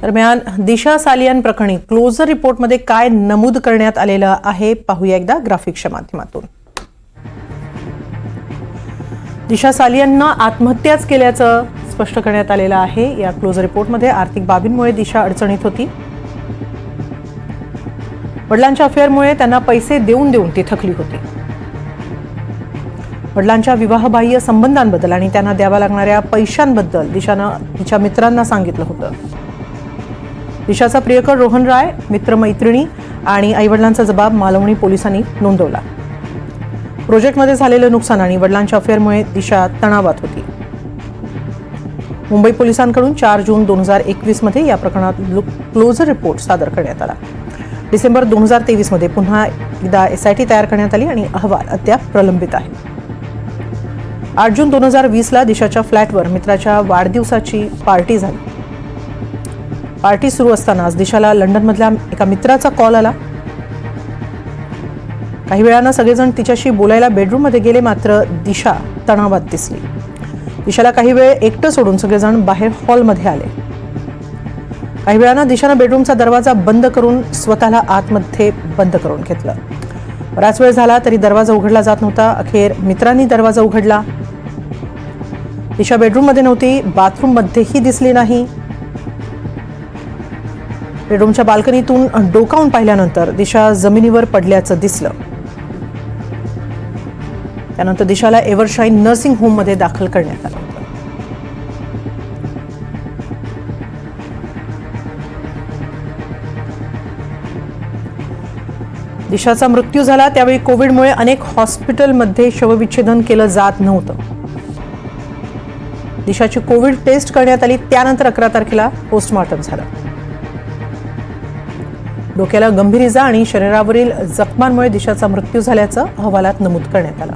दरम्यान दिशा सालियान प्रकरणी क्लोजर रिपोर्टमध्ये काय नमूद करण्यात आलेलं आहे पाहूया एकदा ग्राफिक्सच्या माध्यमातून. दिशा सालियांना आत्महत्याच केल्याचं स्पष्ट करण्यात आलेलं आहे. या क्लोज रिपोर्टमध्ये आर्थिक बाबींमुळे दिशा अडचणीत होती. वडिलांच्या अफेअरमुळे त्यांना पैसे देऊन देऊन ती थकली होती. वडिलांच्या विवाहबाह्य संबंधांबद्दल आणि त्यांना द्याव्या लागणाऱ्या पैशांबद्दल दिशानं तिच्या मित्रांना सांगितलं होतं. दिशाचा प्रियकर रोहन राय मित्रमैत्रिणी आणि आईवडिलांचा जबाब मालवणी पोलिसांनी नोंदवला. प्रोजेक्टमध्ये झालेलं नुकसान आणि वडिलांच्या अफेअरमुळे दिशा तणावात होती. मुंबई पोलिसांकडून चार जून दोन हजार एकवीसमध्ये या प्रकरणात क्लोजर रिपोर्ट सादर करण्यात आला. डिसेंबर दोन हजार तेवीसमध्ये पुन्हा एकदा एसआयटी तयार करण्यात आली आणि अहवाल अद्याप प्रलंबित आहे. आठ जून दोन हजार वीसला दिशाच्या फ्लॅटवर मित्राच्या वाढदिवसाची पार्टी झाली. पार्टी सुरू असतानाच दिशाला लंडनमधल्या एका मित्राचा कॉल आला. काही वेळानं सगळेजण तिच्याशी बोलायला बेडरूममध्ये गेले मात्र दिशा तणावात दिसली. दिशाला काही वेळ एकटं सोडून सगळेजण बाहेर हॉलमध्ये आले. काही वेळानं दिशानं बेडरूमचा दरवाजा बंद करून स्वतःला आतमध्ये बंद करून घेतलं. बराच वेळ झाला तरी दरवाजा उघडला जात नव्हता. अखेर मित्रांनी दरवाजा उघडला. दिशा बेडरूममध्ये नव्हती बाथरूममध्येही दिसली नाही. बेडरूमच्या बाल्कनीतून डोकावून पाहिल्यानंतर दिशा जमिनीवर पडल्याचं दिसलं. त्यानंतर दिशाला एव्हरशाईन नर्सिंग होममध्ये दाखल करण्यात आलं. दिशाचा मृत्यू झाला त्यावेळी कोविडमुळे अनेक हॉस्पिटलमध्ये शवविच्छेदन केलं जात नव्हतं. दिशाची कोविड टेस्ट करण्यात आली त्यानंतर अकरा तारखेला पोस्टमॉर्टम झालं. डोक्याला गंभीर इजा आणि शरीरावरील जखमांमुळे दिशाचा मृत्यू झाल्याचं अहवालात नमूद करण्यात आलं.